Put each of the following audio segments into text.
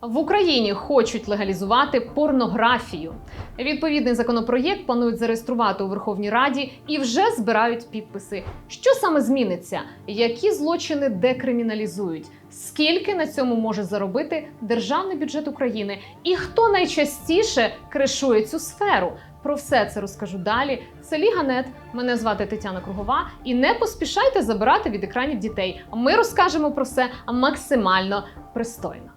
В Україні хочуть легалізувати порнографію. Відповідний законопроєкт планують зареєструвати у Верховній Раді і вже збирають підписи. Що саме зміниться? Які злочини декриміналізують? Скільки на цьому може заробити державний бюджет України? І хто найчастіше кришує цю сферу? Про все це розкажу далі. Це Ліга.нет. Мене звати Тетяна Кругова. І не поспішайте забирати від екранів дітей. Ми розкажемо про все максимально пристойно.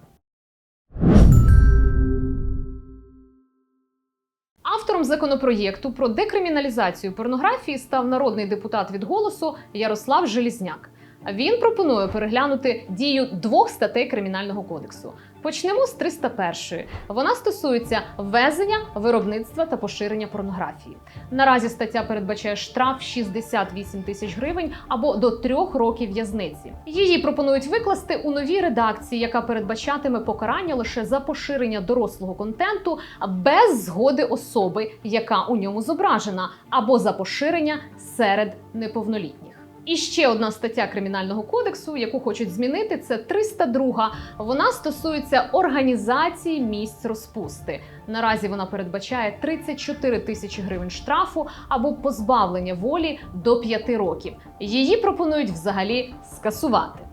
Автором законопроєкту про декриміналізацію порнографії став народний депутат від голосу Ярослав Желізняк. Він пропонує переглянути дію двох статей кримінального кодексу. Почнемо з 301. Вона стосується ввезення, виробництва та поширення порнографії. Наразі стаття передбачає штраф 68 тисяч гривень або до трьох років в'язниці. Її пропонують викласти у новій редакції, яка передбачатиме покарання лише за поширення дорослого контенту без згоди особи, яка у ньому зображена, або за поширення серед неповнолітніх. І ще одна стаття кримінального кодексу, яку хочуть змінити, це 302. Вона стосується організації місць розпусти. Наразі вона передбачає 34 тисячі гривень штрафу або позбавлення волі до 5 років. Її пропонують взагалі скасувати.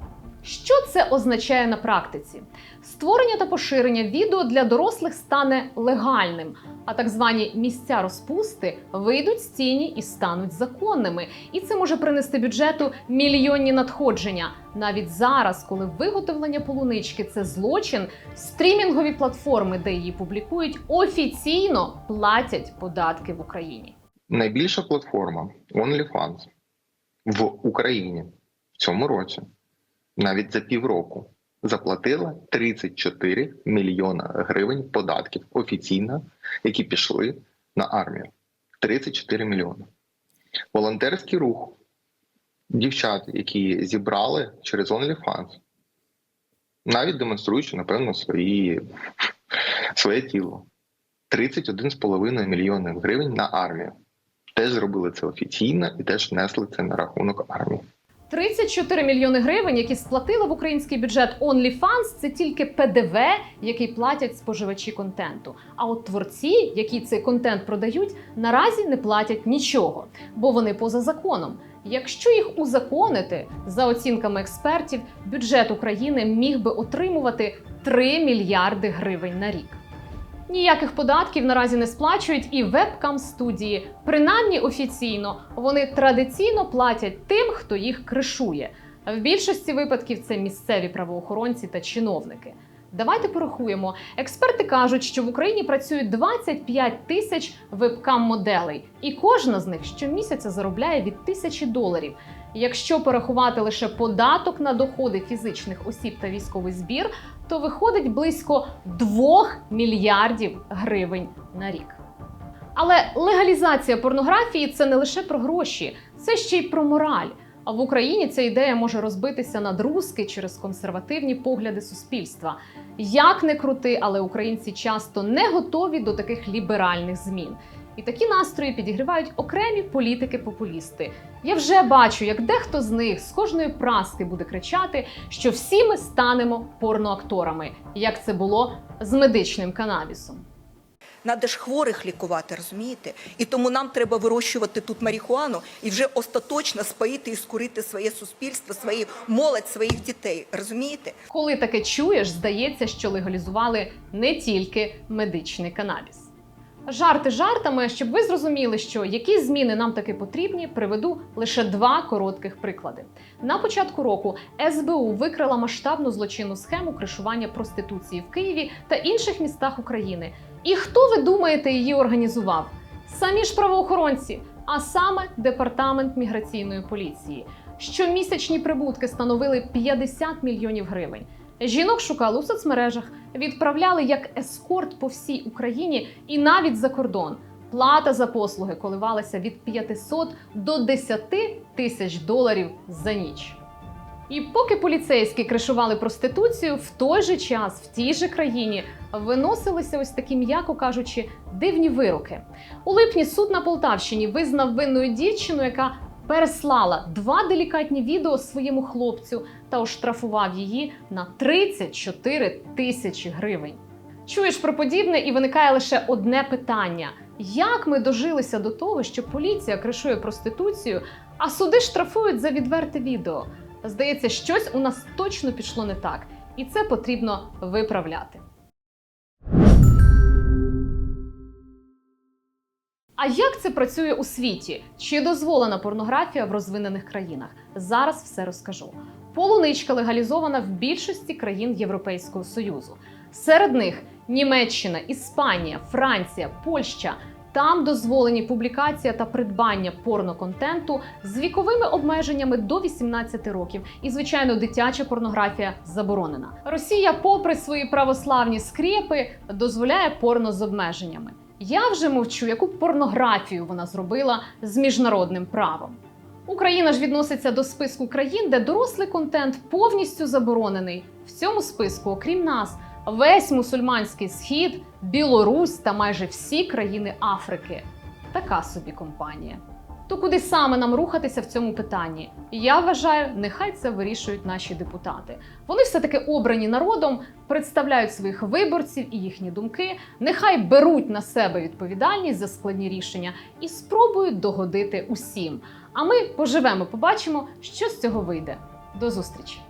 Що це означає на практиці? Створення та поширення відео для дорослих стане легальним, а так звані місця розпусти вийдуть з тіні і стануть законними. І це може принести бюджету мільйонні надходження. Навіть зараз, коли виготовлення полунички це злочин, стрімінгові платформи, де її публікують, офіційно платять податки в Україні. Найбільша платформа OnlyFans в Україні в цьому році навіть за півроку заплатила 34 мільйона гривень податків офіційно, які пішли на армію. 34 мільйони. Волонтерський рух дівчат, які зібрали через OnlyFans, навіть демонструючи, напевно, свої, своє тіло. 31,5 мільйонів гривень на армію. Теж зробили це офіційно і теж внесли це на рахунок армії. 34 мільйони гривень, які сплатили в український бюджет OnlyFans, це тільки ПДВ, який платять споживачі контенту. А от творці, які цей контент продають, наразі не платять нічого, бо вони поза законом. Якщо їх узаконити, за оцінками експертів, бюджет України міг би отримувати 3 мільярди гривень на рік. Ніяких податків наразі не сплачують і вебкам студії. Принаймні офіційно вони традиційно платять тим, хто їх кришує. В більшості випадків це місцеві правоохоронці та чиновники. Давайте порахуємо. Експерти кажуть, що в Україні працюють 25 тисяч вебкам-моделей, і кожна з них щомісяця заробляє від тисячі доларів. Якщо порахувати лише податок на доходи фізичних осіб та військовий збір, то виходить близько 2 мільярдів гривень на рік. Але легалізація порнографії це не лише про гроші, це ще й про мораль. А в Україні ця ідея може розбитися на друзки через консервативні погляди суспільства. Як не крути, але українці часто не готові до таких ліберальних змін. І такі настрої підігрівають окремі політики-популісти. Я вже бачу, як дехто з них з кожної праски буде кричати, що всі ми станемо порноакторами, як це було з медичним канабісом. Надо ж хворих лікувати, розумієте? І тому нам треба вирощувати тут марихуану і вже остаточно споїти і скурити своє суспільство, свою молодь, своїх дітей. Розумієте? Коли таке чуєш, здається, що легалізували не тільки медичний канабіс. Жарти жартами, щоб ви зрозуміли, що які зміни нам таки потрібні, приведу лише два коротких приклади. На початку року СБУ викрила масштабну злочинну схему кришування проституції в Києві та інших містах України. І хто ви думаєте її організував? Самі ж правоохоронці, а саме департамент міграційної поліції. Щомісячні прибутки становили 50 мільйонів гривень. Жінок шукали у соцмережах, відправляли як ескорт по всій Україні і навіть за кордон. Плата за послуги коливалася від 500 до 10 тисяч доларів за ніч. І поки поліцейські кришували проституцію, в той же час в тій же країні виносилися ось такі, м'яко кажучи, дивні вироки. У липні суд на Полтавщині визнав винною дівчину, яка переслала два делікатні відео своєму хлопцю та оштрафував її на 34 тисячі гривень. Чуєш про подібне, і виникає лише одне питання: як ми дожилися до того, що поліція кришує проституцію, а суди штрафують за відверте відео? Здається, щось у нас точно пішло не так, і це потрібно виправляти. А як це працює у світі? Чи дозволена порнографія в розвинених країнах? Зараз все розкажу. Полуничка легалізована в більшості країн Європейського Союзу. Серед них Німеччина, Іспанія, Франція, Польща. Там дозволені публікація та придбання порноконтенту з віковими обмеженнями до 18 років. І, звичайно, дитяча порнографія заборонена. Росія, попри свої православні скрепи, дозволяє порно з обмеженнями. Я вже мовчу, яку порнографію вона зробила з міжнародним правом. Україна ж відноситься до списку країн, де дорослий контент повністю заборонений. В цьому списку, окрім нас, весь мусульманський схід, Білорусь та майже всі країни Африки. Така собі компанія. То куди саме нам рухатися в цьому питанні? Я вважаю, нехай це вирішують наші депутати. Вони все-таки обрані народом, представляють своїх виборців і їхні думки. Нехай беруть на себе відповідальність за складні рішення і спробують догодити усім. А ми поживемо, побачимо, що з цього вийде. До зустрічі!